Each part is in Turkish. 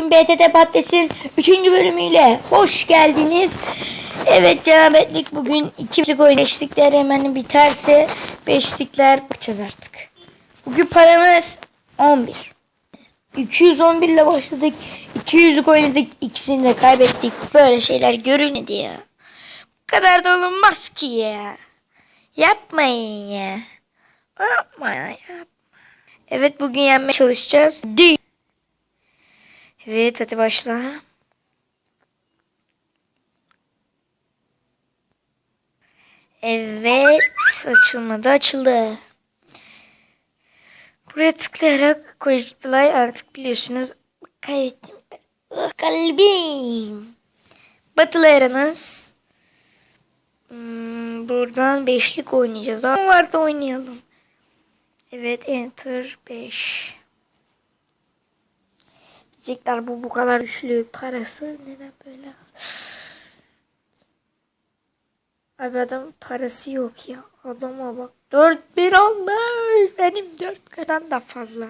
BTT Patates'in 3. bölümüyle hoş geldiniz. Evet cenabetlik bugün iki oyun beşlikler hemen biterse beşlikler bakacağız artık. Bugün paramız 11. 211 ile başladık. 200 oynadık. ikisini de kaybettik. Böyle şeyler görülmedi ya. Bu kadar da olunmaz ki ya. Yapmayın ya. Yapma ya. Yapma. Evet bugün yenmeye çalışacağız. Değil. Evet hadi başla. Evet açılmadı açıldı. Buraya tıklayarak Quick Play artık biliyorsunuz kaybettim. Kalbim. Battle Arena'nız. Hmm, buradan beşlik oynayacağız. Ama var da oynayalım. Evet enter 5. Diyecekler bu bu kadar güçlü parası neden böyle? Abi adam parası yok ya. Adama bak. 4 bir olmuş. Benim 4 kadar da fazla.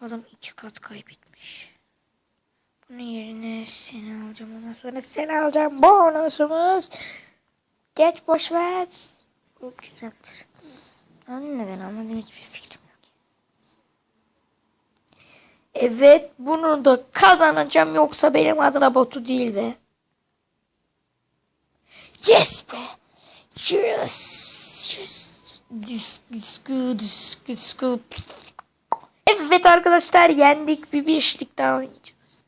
Adam 2 kat kaybetmiş. Bunun yerine seni alacağım. Ondan sonra seni alacağım. Bonusumuz. Geç boş ver. Bu güzeldir. Ben neden anladım hiçbir fikrim yok. Evet bunu da kazanacağım yoksa benim adım da botu değil be. Yes be. Yes. Yes. Good, this, this good. Evet arkadaşlar yendik bir beşlik daha oynayacağız.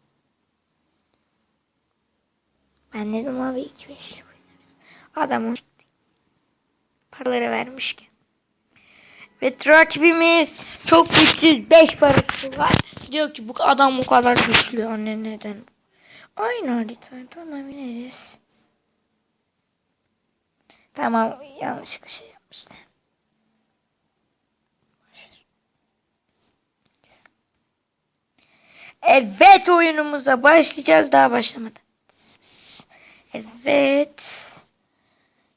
Ben dedim abi iki beşlik oynarız. Adamın paraları vermişken. Ve rakibimiz çok güçsüz 5 parası var. Diyor ki bu adam bu kadar güçlü anne neden? Aynı harita tamam ineriz. Tamam yanlışlıkla şey yapmıştım. Evet oyunumuza başlayacağız daha başlamadı. Evet.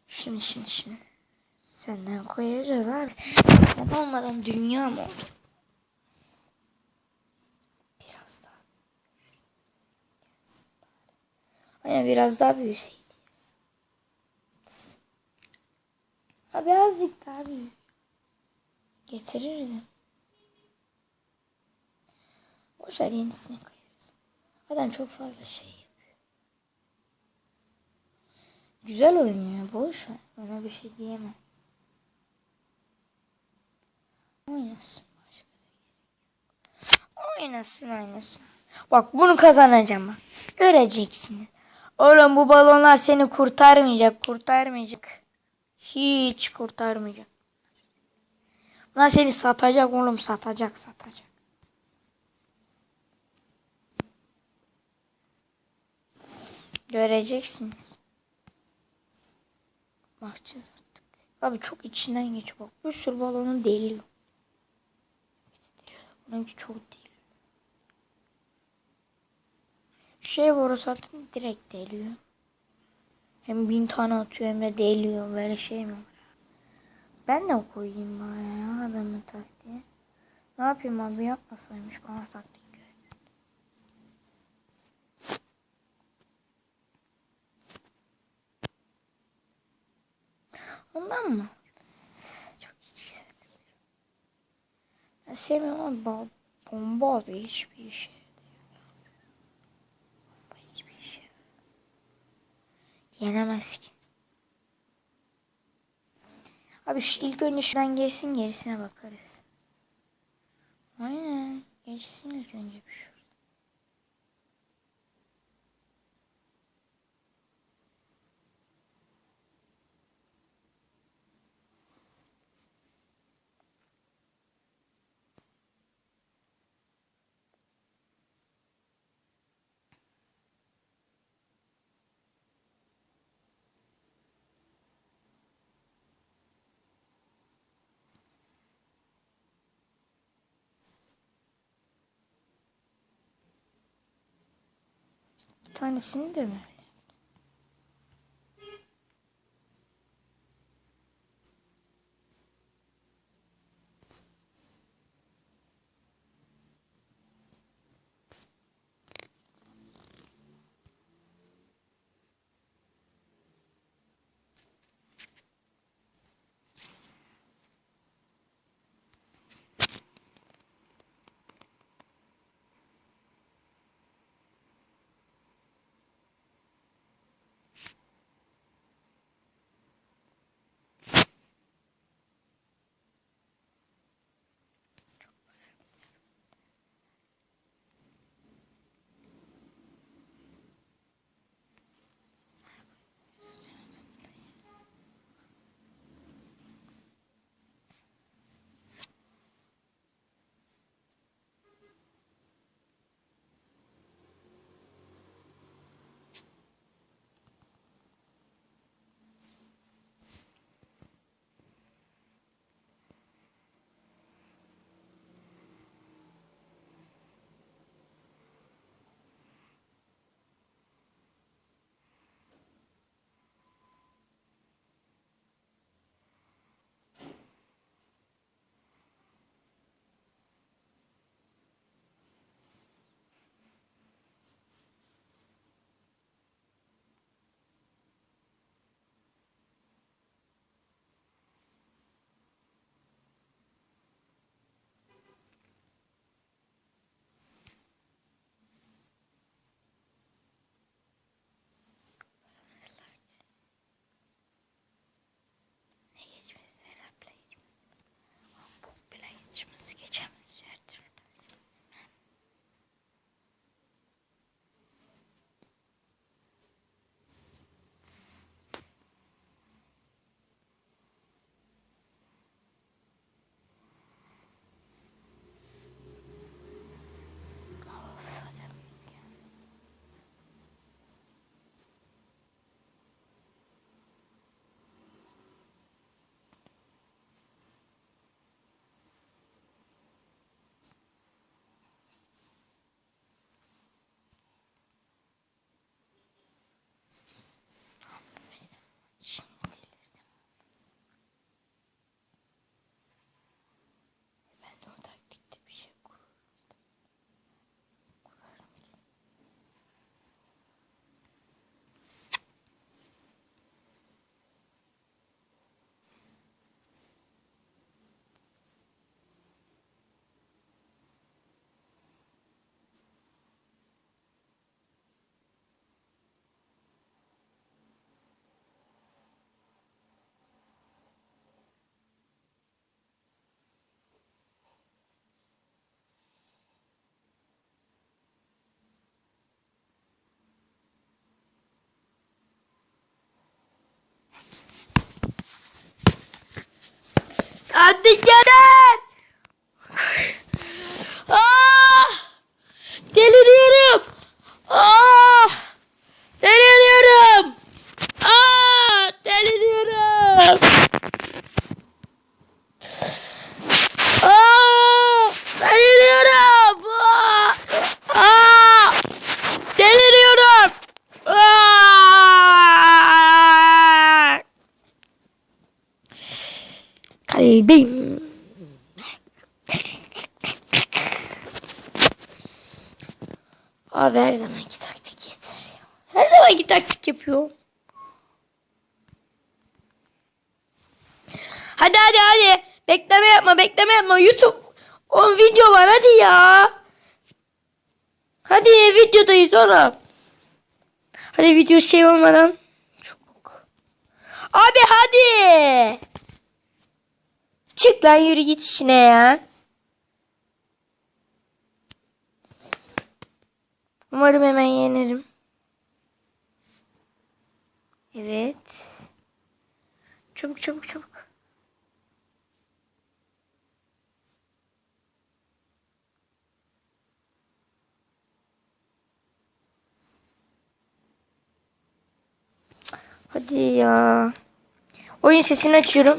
Şimdi şimdi şimdi. Senden koyacağız abi. Sen olmadan dünya mı olur? Biraz daha. Aynen biraz daha büyüseydi. Abi azıcık daha büyük. Getirirdim. Boşver yenisini koyarız. Adam çok fazla şey yapıyor. Güzel oynuyor. Boş ver. Ona bir şey diyemem. Oynasın. Başka. Oynasın oynasın. Bak bunu kazanacağım bak. Göreceksiniz. Oğlum bu balonlar seni kurtarmayacak. Kurtarmayacak. Hiç kurtarmayacak. Bunlar seni satacak oğlum. Satacak satacak. Göreceksiniz. Bakacağız artık. Abi çok içinden geç bak. Bir sürü balonu deliyor. Bununki çok değil. Şey borusu atın direkt deliyor. Hem bin tane atıyor hem de deliyor. Böyle şey mi var? Ben de koyayım bana ya adamın taktiği. Ne yapayım abi yapmasaymış bana taktik. Ondan mı? Çok hiç güzel. Ben sevmiyorum ama bo- bomba abi hiçbir işe yaramıyor. Bomba hiçbir işe yaramıyor. Yenemez ki. Abi şu ilk önce şuradan gelsin gerisine bakarız. Aynen. Geçsin ilk önce bir şu. Tanesini de mi? Hadi gelin. Abi her zamanki taktik ya. Her zamanki taktik yapıyor. Hadi hadi hadi. Bekleme yapma bekleme yapma. YouTube 10 video var hadi ya. Hadi videodayız oğlum. Hadi video şey olmadan. Çabuk. Abi hadi. Çık lan yürü git işine ya. Umarım hemen yenerim. Evet. Çabuk çabuk çabuk. Hadi ya. Oyun sesini açıyorum.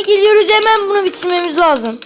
Geliyoruz. Hemen bunu bitirmemiz lazım.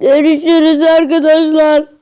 Görüşürüz arkadaşlar.